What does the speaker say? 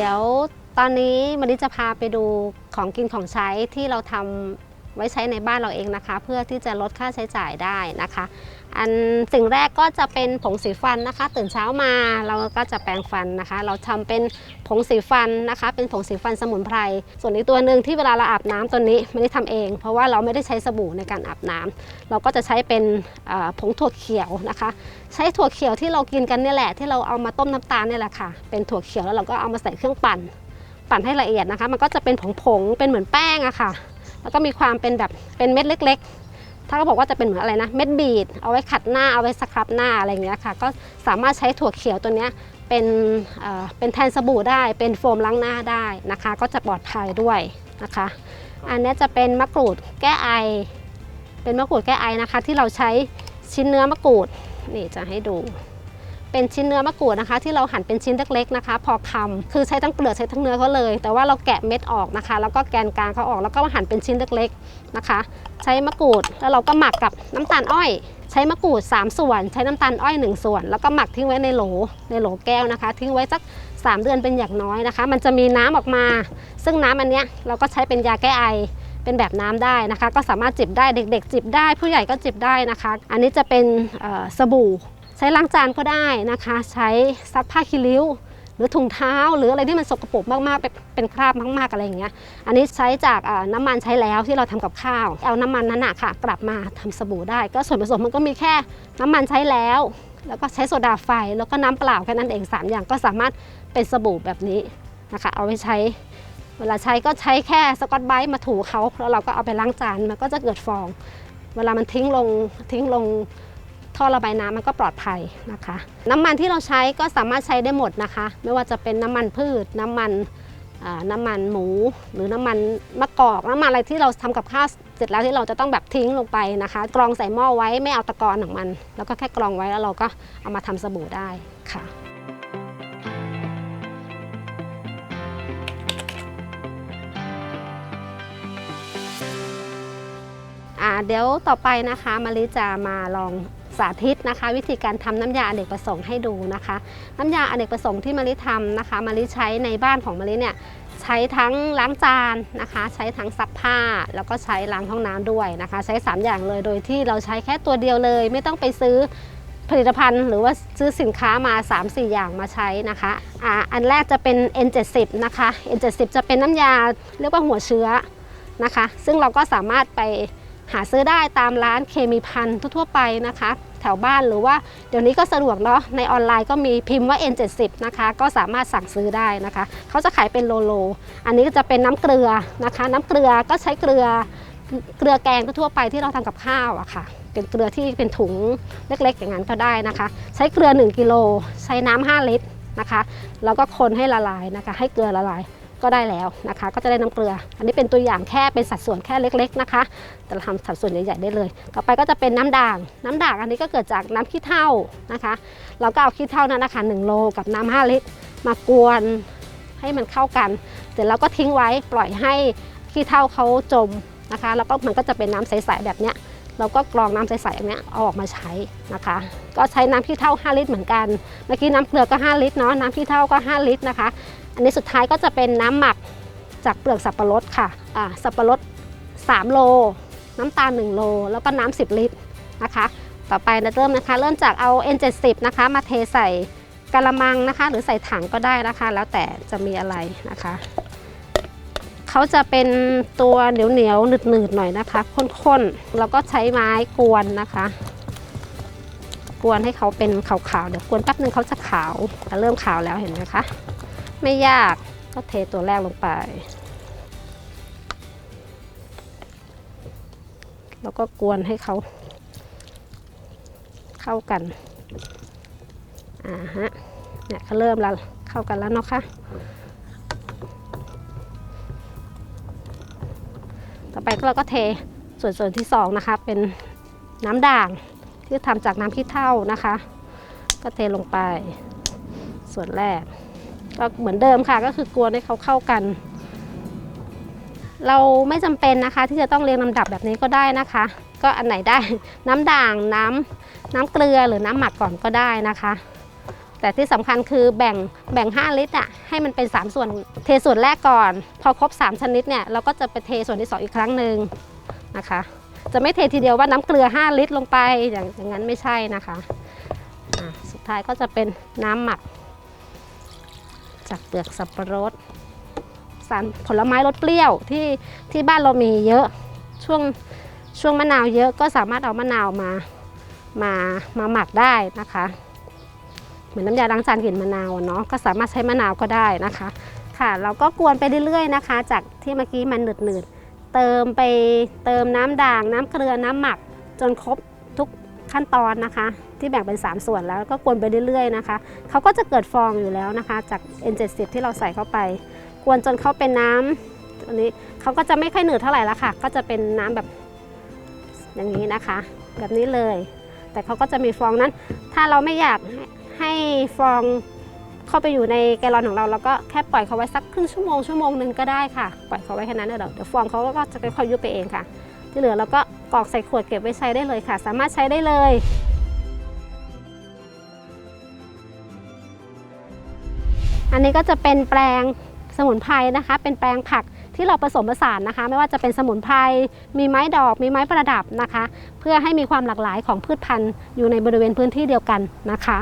เดี๋ยวตอนนี้มะลิจะพาไปดูของกินของใช้ที่เราทำ ไว้ใช้ในบ้านเราเองนะคะ เพื่อที่จะลดค่าใช้จ่ายได้นะคะ อันสิ่งแรกก็จะเป็นผงสีฟันนะคะ ตื่นเช้ามาเราก็จะแปรงฟันนะคะ เราทำเป็นผงสีฟันนะคะ เป็นผงสีฟันสมุนไพรส่วนอีกตัวหนึ่งที่เวลาเราอาบน้ำตัวนี้ไม่ได้ทำเอง เพราะว่าเราไม่ได้ใช้สบู่ในการอาบน้ำเราก็จะใช้เป็นผงถั่วเขียวนะคะ ใช้ถั่วเขียวที่เรากินกันนี่แหละ ที่เราเอามาต้มน้ำตาลนี่แหละค่ะเป็นถั่วเขียวแล้วเราก็เอามาใส่เครื่องปั่นปั่นให้ละเอียดนะคะ มันก็จะเป็นผงๆเป็นเหมือนแป้งอะค่ะ แล้วก็มีความเป็นแบบเป็นเม็ดเล็ก ๆ ถ้าเขาบอกว่าจะเป็นเหมือนอะไรนะเม็ดบีดเอาไว้ขัดหน้าเอาไว้สครับหน้าอะไรอย่างเงี้ยค่ะ ก็สามารถใช้ถั่วเขียวตัวเนี้ยเป็นเป็นแทนสบู่ได้เป็นโฟมล้างหน้าได้นะคะ ก็จะปลอดภัยด้วยนะคะ อันนี้จะเป็นมะกรูดแก้ไอ เป็นมะกรูดแก้ไอนะคะ ที่เราใช้ชิ้นเนื้อมะกรูดนี่จะให้ดู เป็นชิ้นเนื้อมะกรูดนะคะ ที่เราหั่นเป็นชิ้นเล็กๆนะคะ พอคำคือใช้ทั้งเปลือกใช้ทั้งเนื้อเขาเลย แต่ว่าเราแกะเม็ดออกนะคะ แล้วก็แกนกลางเขาออกแล้วก็มาหั่นเป็นชิ้นเล็กๆนะคะ ใช้มะกรูดแล้วเราก็หมักกับน้ำตาลอ้อยใช้มะกรูด 3 ส่วน ใช้น้ำตาลอ้อย 1 ส่วน แล้วก็หมักทิ้งไว้ในโหลในโหลแก้วนะคะ ทิ้งไว้สัก 3 เดือนเป็นอย่างน้อยนะคะ มันจะมีน้ำออกมา ซึ่งน้ำอันเนี้ยเราก็ใช้เป็นยาแก้ไอเป็นแบบน้ำได้นะคะ ก็สามารถจิบได้เด็ก ๆ จิบได้ผู้ใหญ่ก็จิบได้นะคะ อันนี้จะเป็นสบู่ ใช้ล้างจานก็ได้นะคะ ใช้ซักผ้าคีริ้ว หรือถุงเท้า หรืออะไรที่มันสกปรกมากๆ เป็นคราบมาก ๆอะไรอย่างเงี้ย อันนี้ใช้จากน้ำมันใช้แล้วที่เราทำกับข้าว เอาน้ำมันนั้นนะค่ะ กลับมาทำสบู่ได้ ก็ส่วนผสมมันก็มีแค่น้ำมันใช้แล้ว แล้วก็ใช้โซดาไฟแล้วก็น้ำเปล่าแค่นั้นเองสามอย่างก็สามารถเป็นสบู่แบบนี้นะคะ เอาไว้ใช้เวลาใช้ก็ใช้แค่สกอตไบรท์มาถูเขาแล้วเราก็เอาไปล้างจานมันก็จะเกิดฟอง เวลามันทิ้งลงทิ้งลง ท่อระบายน้ำมันก็ปลอดภัยนะคะ น้ำมันที่เราใช้ก็สามารถใช้ได้หมดนะคะ ไม่ว่าจะเป็นน้ำมันพืช น้ำมันน้ำมันหมู หรือน้ำมันมะกอกน้ำมันอะไรที่เราทำกับข้าวเสร็จแล้วที่เราจะต้องแบบทิ้งลงไปนะคะ กรองใส่หม้อไว้ไม่เอาตะกอนของมัน แล้วก็แค่กรองไว้แล้วเราก็เอามาทำสบู่ได้ค่ะเดี๋ยวต่อไปนะคะมาริจะมาลอง สาธิตนะคะ วิธีการทำน้ำยาอเนกประสงค์ให้ดูนะคะ น้ำยาอเนกประสงค์ที่มาริทำนะคะมาริใช้ในบ้านของมาริเนี่ยใช้ทั้งล้างจานนะคะ ใช้ทั้งซักผ้าแล้วก็ใช้ล้างห้องน้ำด้วยนะคะ ใช้ 3 อย่างเลยโดยที่เราใช้แค่ตัวเดียวเลย ไม่ต้องไปซื้อผลิตภัณฑ์หรือว่าซื้อสินค้ามา 3-4 อย่างมาใช้นะคะอ่าอันแรกจะเป็น N70 นะคะ N70 จะเป็นน้ำยาเรียกว่าหัวเชื้อนะคะ ซึ่งเราก็สามารถไปหาซื้อได้ตามร้านเคมีพันธุ์ทั่วไปนะคะ แถวบ้านหรือว่าเดี๋ยวนี้ก็สะดวกเนาะในออนไลน์ก็มีพิมพ์ว่า N70 นะคะก็สามารถสั่งซื้อได้นะคะ เขาจะขายเป็นโลโล อันนี้ก็จะเป็นน้ำเกลือนะคะ น้ำเกลือก็ใช้เกลือเกลือแกงทั่วไปที่เราทำกับข้าวอะค่ะเป็นเกลือที่เป็นถุงเล็กๆ อย่างนั้นก็ได้นะคะ ใช้เกลือ 1กิโลใช้น้ำ5ลิตรนะคะ แล้วก็คนให้ละลายนะคะ ให้เกลือละลาย ก็ได้แล้วนะคะ ก็จะได้น้ำเกลือ อันนี้เป็นตัวอย่างแค่เป็นสัดส่วนแค่เล็ก ๆนะคะ แต่เราทำสัดส่วนใหญ่ๆได้เลย ต่อไปก็จะเป็นน้ำด่าง น้ำด่างอันนี้ก็เกิดจากน้ำขี้เถ้านะคะ เราก็เอาขี้เถ้านั้นนะคะ1โลกับน้ำ5ลิตร มากวนให้มันเข้ากัน เสร็จแล้วก็ทิ้งไว้ปล่อยให้ขี้เถ้าเขาจมนะคะ แล้วก็มันก็จะเป็นน้ำใสๆแบบเนี้ย เราก็กรองน้ำใสๆอย่างเนี้เอาออกมาใช้นะคะ ก็ใช้น้ำขี้เถ้า5 ลิตรเหมือนกัน เมื่อกี้น้ำเกลือก็ 5 ลิตรเนาะน้ำขี้เถ้าก็ 5 ลิตรนะคะ อันนี้สุดท้ายก็จะเป็นน้ำหมักจากเปลือกสับปะรดค่ะอ่าสับปะรด 3 โล น้ำตาล 1 โล แล้วก็น้ำ10 ลิตรนะคะ ต่อไปเราเริ่มนะคะ เริ่มจากเอา N70 นะคะมาเทใส่กะละมังนะคะ หรือใส่ถังก็ได้นะคะ แล้วแต่จะมีอะไรนะคะ เขาจะเป็นตัวเหนียวเหนียวๆหนืดหนืดๆหน่อยนะคะข้นๆแล้วก็ใช้ไม้กวนนะคะ กวนให้เขาเป็นขาวๆเดี๋ยวกวนแป๊บนึงเขาจะขาวแต่เริ่มขาวแล้วเห็นไหมคะไม่ยากก็เทตัวแรกลงไป แล้วก็กวนให้เขาเข้ากันอ่าฮะเนี่ยเขาเริ่มละเข้ากันแล้วเนาะค่ะ ต่อไปเราก็เทส่วนส่วนที่สองนะคะเป็นน้ำด่างที่ทำจากน้ำขี้เถ้านะคะ ก็เทลงไปส่วนแรก ก็เหมือนเดิมค่ะก็คือกวนให้เขาเข้ากัน เราไม่จำเป็นนะคะ ที่จะต้องเรียงลำดับแบบนี้ก็ได้นะคะ ก็อันไหนได้น้ำด่างน้ำน้ำเกลือหรือน้ำหมักก่อนก็ได้นะคะ แต่ที่สำคัญคือแบ่งแบ่ง 5 ลิตรอะให้มันเป็น 3 ส่วนเทส่วนแรกก่อน พอครบ 3 ชนิดเนี่ยเราก็จะไปเทส่วนที่ 2 อีกครั้งหนึ่งนะคะ จะไม่เททีเดียวว่าน้ำเกลือ 5 ลิตรลงไปอย่างอย่างนั้นไม่ใช่นะคะะสุดท้ายก็จะเป็นน้ำหมัก จากเปลือกสับปะรดสารผลไม้รสเปรี้ยวที่ที่บ้านเรามีเยอะช่วงช่วงมะนาวเยอะก็สามารถเอามะนาวมามามาหมักได้นะคะ เหมือนน้ำยาล้างจานกลิ่นมะนาวเนาะก็สามารถใช้มะนาวก็ได้นะคะ ค่ะเราก็กวนไปเรื่อยๆนะคะ จากที่เมื่อกี้มันหนืดๆเติมไปเติมน้ำด่าง น้ำเกลือน้ำหมักจนครบทุกขั้นตอนนะคะ ที่แบ่งเป็น 3 ส่วนแล้วก็กวนไปเรื่อยๆนะคะเขาก็จะเกิดฟองอยู่แล้วนะคะ จาก N70 ที่เราใส่เข้าไป กวนจนเขาเป็นน้ำอันนี้เขาก็จะไม่ค่อยหนืดเท่าไหร่ละค่ะ ก็จะเป็นน้ำแบบอย่างนี้นะคะ แบบนี้เลย แต่เขาก็จะมีฟองนั้น ถ้าเราไม่อยาก ให้ฟองเข้าไปอยู่ในแกลลอนของเราเราก็แค่ปล่อยเขาไว้สักครึ่งชั่วโมงชั่วโมงหนึ่งก็ได้ค่ะ ปล่อยเขาไว้แค่นั้นเดี๋ยวเดี๋ยวฟองเขาก็จะค่อยๆยุบไปเองค่ะ ที่เหลือเราก็กรอกใส่ขวดเก็บไว้ใช้ได้เลยค่ะ สามารถใช้ได้เลยอันนี้ก็จะเป็นแปลงสมุนไพรนะคะ เป็นแปลงผักที่เราผสมผสานนะคะ ไม่ว่าจะเป็นสมุนไพรมีไม้ดอกมีไม้ประดับนะคะ เพื่อให้มีความหลากหลายของพืชพันธุ์อยู่ในบริเวณพื้นที่เดียวกันนะคะ